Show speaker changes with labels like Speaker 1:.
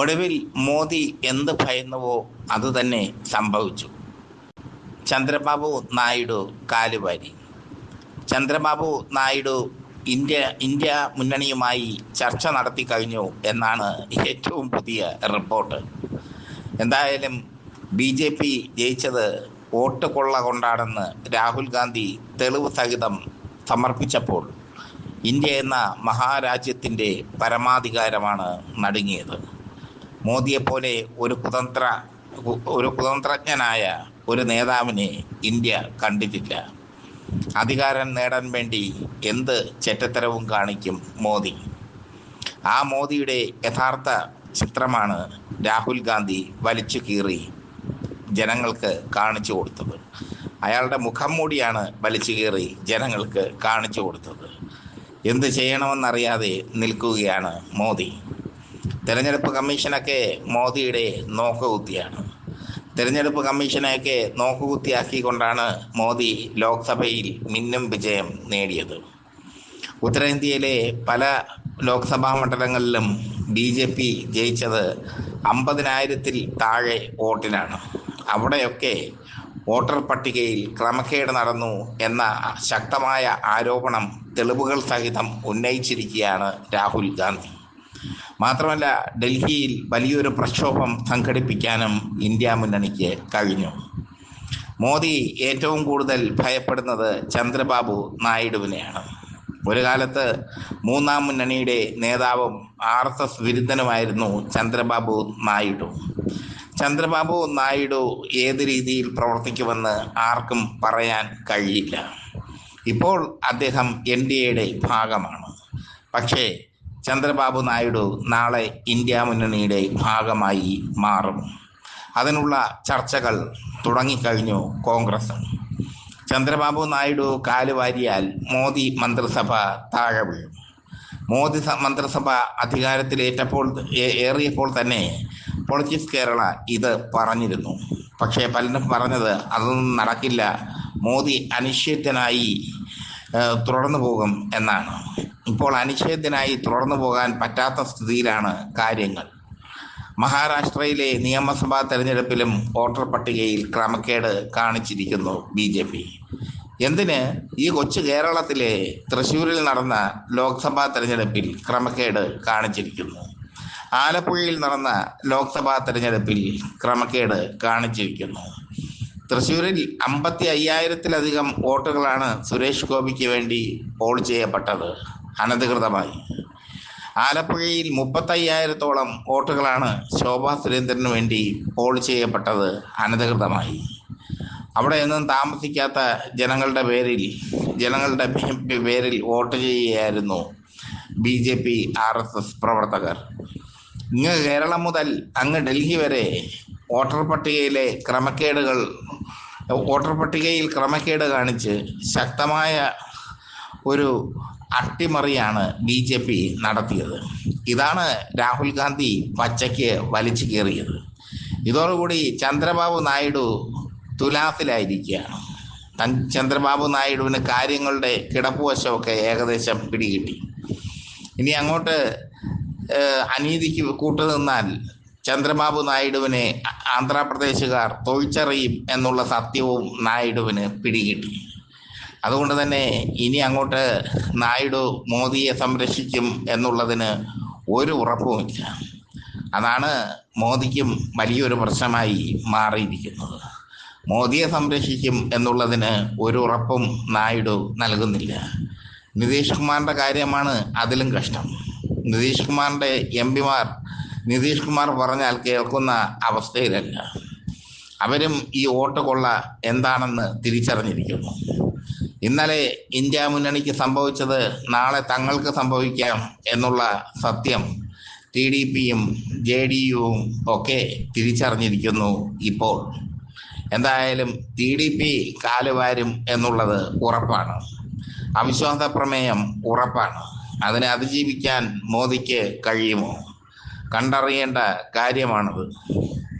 Speaker 1: ഒടുവിൽ മോദി എന്ത് ഭയന്നുവോ അത് തന്നെ സംഭവിച്ചു. ചന്ദ്രബാബു നായിഡു കാലുവാരി. ചന്ദ്രബാബു നായിഡു ഇന്ത്യ ഇന്ത്യ മുന്നണിയുമായി ചർച്ച നടത്തി കഴിഞ്ഞു എന്നാണ് ഏറ്റവും പുതിയ റിപ്പോർട്ട്. എന്തായാലും ബി ജെ പി ജയിച്ചത് വോട്ട് കൊള്ള കൊണ്ടാണെന്ന് രാഹുൽ ഗാന്ധി തെളിവ് സഹിതം സമർപ്പിച്ചപ്പോൾ ഇന്ത്യ എന്ന മഹാരാജ്യത്തിന്റെ പരമാധികാരമാണ് നടുങ്ങിയത്. മോദിയെപ്പോലെ ഒരു കുതന്ത്ര ഒരു കുതന്ത്രജ്ഞനായ ഒരു നേതാവിനെ ഇന്ത്യ കണ്ടിട്ടില്ല. അധികാരം നേടാൻ വേണ്ടി എന്ത് ചെറ്റത്തരവും കാണിക്കും മോദി? ആ മോദിയുടെ യഥാർത്ഥ ചിത്രമാണ് രാഹുൽ ഗാന്ധി വലിച്ചു കീറി ജനങ്ങൾക്ക് കാണിച്ചു കൊടുത്തത്. അയാളുടെ മുഖം മൂടിയാണ് വലിച്ചു കീറി ജനങ്ങൾക്ക് കാണിച്ചു കൊടുത്തത്. എന്ത് ചെയ്യണമെന്നറിയാതെ നിൽക്കുകയാണ് മോദി. തെരഞ്ഞെടുപ്പ് കമ്മീഷനൊക്കെ മോദിയുടെ നോക്കുകുത്തിയാണ്. തെരഞ്ഞെടുപ്പ് കമ്മീഷനെയൊക്കെ നോക്കുകുത്തിയാക്കിക്കൊണ്ടാണ് മോദി ലോക്സഭയിൽ മിന്നും വിജയം നേടിയത്. ഉത്തരേന്ത്യയിലെ പല ലോക്സഭാ മണ്ഡലങ്ങളിലും ബി ജെ പി ജയിച്ചത് അമ്പതിനായിരത്തിൽ താഴെ വോട്ടിനാണ്. അവിടെയൊക്കെ വോട്ടർ പട്ടികയിൽ ക്രമക്കേട് നടന്നു എന്ന ശക്തമായ ആരോപണം തെളിവുകൾ സഹിതം ഉന്നയിച്ചിരിക്കുകയാണ് രാഹുൽ ഗാന്ധി. മാത്രമല്ല ഡൽഹിയിൽ വലിയൊരു പ്രക്ഷോഭം സംഘടിപ്പിക്കാനും ഇന്ത്യ മുന്നണിക്ക് കഴിഞ്ഞു. മോദി ഏറ്റവും കൂടുതൽ ഭയപ്പെടുന്നത് ചന്ദ്രബാബു നായിഡുവിനെയാണ്. ഒരു കാലത്ത് മൂന്നാം മുന്നണിയുടെ നേതാവും ആർ എസ് എസ് വിരുദ്ധനുമായിരുന്നു ചന്ദ്രബാബു നായിഡു. ചന്ദ്രബാബു നായിഡു ഏത് രീതിയിൽ പ്രവർത്തിക്കുമെന്ന് ആർക്കും പറയാൻ കഴിയില്ല. ഇപ്പോൾ അദ്ദേഹം എൻ ഡി എയുടെ ഭാഗമാണ്. പക്ഷേ ചന്ദ്രബാബു നായിഡു നാളെ ഇന്ത്യ മുന്നണിയുടെ ഭാഗമായി മാറും. അതിനുള്ള ചർച്ചകൾ തുടങ്ങിക്കഴിഞ്ഞു കോൺഗ്രസ്. ചന്ദ്രബാബു നായിഡു കാലുവാരിയാൽ മോദി മന്ത്രിസഭ താഴെ വീഴും. മോദി മന്ത്രിസഭ അധികാരത്തിലേറ്റപ്പോൾ ഏറിയപ്പോൾ തന്നെ പൊളിറ്റിക്സ് കേരള ഇത് പറഞ്ഞിരുന്നു. പക്ഷേ പലരും പറഞ്ഞത് അതൊന്നും നടക്കില്ല. മോദി അനിശ്ചിതനായി തുടർന്നു പോകും എന്നാണ്. ഇപ്പോൾ അനിശ്ചയത്തിനായി തുടർന്നു പോകാൻ പറ്റാത്ത സ്ഥിതിയിലാണ് കാര്യങ്ങൾ. മഹാരാഷ്ട്രയിലെ നിയമസഭാ തെരഞ്ഞെടുപ്പിലും വോട്ടർ പട്ടികയിൽ ക്രമക്കേട് കാണിച്ചിരിക്കുന്നു ബി ജെ പി. എന്തിന്? ഈ കൊച്ചു കേരളത്തിലെ തൃശ്ശൂരിൽ നടന്ന ലോക്സഭാ തെരഞ്ഞെടുപ്പിൽ ക്രമക്കേട് കാണിച്ചിരിക്കുന്നു. ആലപ്പുഴയിൽ നടന്ന ലോക്സഭാ തെരഞ്ഞെടുപ്പിൽ ക്രമക്കേട് കാണിച്ചിരിക്കുന്നു. തൃശ്ശൂരിൽ അമ്പത്തി അയ്യായിരത്തിലധികം വോട്ടുകളാണ് സുരേഷ് ഗോപിക്ക് വേണ്ടി പോൾ ചെയ്യപ്പെട്ടത്. അനധികൃതമായി. ആലപ്പുഴയിൽ മുപ്പത്തയ്യായിരത്തോളം വോട്ടുകളാണ് ശോഭാ സുരേന്ദ്രന് വേണ്ടി പോൾ ചെയ്യപ്പെട്ടത് അനധികൃതമായി. അവിടെ ഒന്നും താമസിക്കാത്ത ജനങ്ങളുടെ പേരിൽ ജനങ്ങളുടെ പേരിൽ വോട്ട് ചെയ്യുകയായിരുന്നു B J P R S S പ്രവർത്തകർ. ഇങ്ങ് കേരളം മുതൽ അങ്ങ് ഡൽഹി വരെ വോട്ടർ പട്ടികയിലെ ക്രമക്കേടുകൾ വോട്ടർ പട്ടികയിൽ ക്രമക്കേട് കാണിച്ച് ശക്തമായ ഒരു അട്ടിമറിയാണ് ബി ജെ പി നടത്തിയത്. ഇതാണ് രാഹുൽ ഗാന്ധി പച്ചയ്ക്ക് വലിച്ചു കയറിയത് ഇതോടുകൂടി ചന്ദ്രബാബു നായിഡു തുലാസിലായിരിക്കുകയാണ്. ചന്ദ്രബാബു നായിഡുവിന് കാര്യങ്ങളുടെ കിടപ്പുവശമൊക്കെ ഏകദേശം പിടികിട്ടി. ഇനി അങ്ങോട്ട് അനീതിക്ക് കൂട്ടുനിന്നാൽ ചന്ദ്രബാബു നായിഡുവിനെ ആന്ധ്രാപ്രദേശുകാർ തൊഴിച്ചറിയും എന്നുള്ള സത്യവും നായിഡുവിന് പിടികിട്ടി. അതുകൊണ്ട് തന്നെ ഇനി അങ്ങോട്ട് നായിഡു മോദിയെ സംരക്ഷിക്കും എന്നുള്ളതിന് ഒരു ഉറപ്പുമില്ല അതാണ് മോദിക്കും വലിയൊരു പ്രശ്നമായി മാറിയിരിക്കുന്നത്. മോദിയെ സംരക്ഷിക്കും എന്നുള്ളതിന് ഒരു ഉറപ്പും നായിഡു നൽകുന്നില്ല. നിതീഷ് കുമാറിന്റെ കാര്യമാണ് അതിലും കഷ്ടം. നിതീഷ് കുമാറിന്റെ എം പിമാർ നിതീഷ് കുമാർ പറഞ്ഞാൽ കേൾക്കുന്ന അവസ്ഥയിലല്ല. അവരും ഈ വോട്ട് കൊള്ള എന്താണെന്ന് തിരിച്ചറിഞ്ഞിരിക്കുന്നു. ഇന്നലെ ഇന്ത്യ മുന്നണിക്ക് സംഭവിച്ചത് നാളെ തങ്ങൾക്ക് സംഭവിക്കാം എന്നുള്ള സത്യം ടി ഡി പിയും ജെ ഡി യുവും ഒക്കെ തിരിച്ചറിഞ്ഞിരിക്കുന്നു ഇപ്പോൾ. എന്തായാലും ടി ഡി പി കാലുവാരും എന്നുള്ളത് ഉറപ്പാണ്. അവിശ്വാസ പ്രമേയം ഉറപ്പാണ്. അതിനെ അതിജീവിക്കാൻ മോദിക്ക് കഴിയുമോ? കണ്ടറിയേണ്ട കാര്യമാണത്.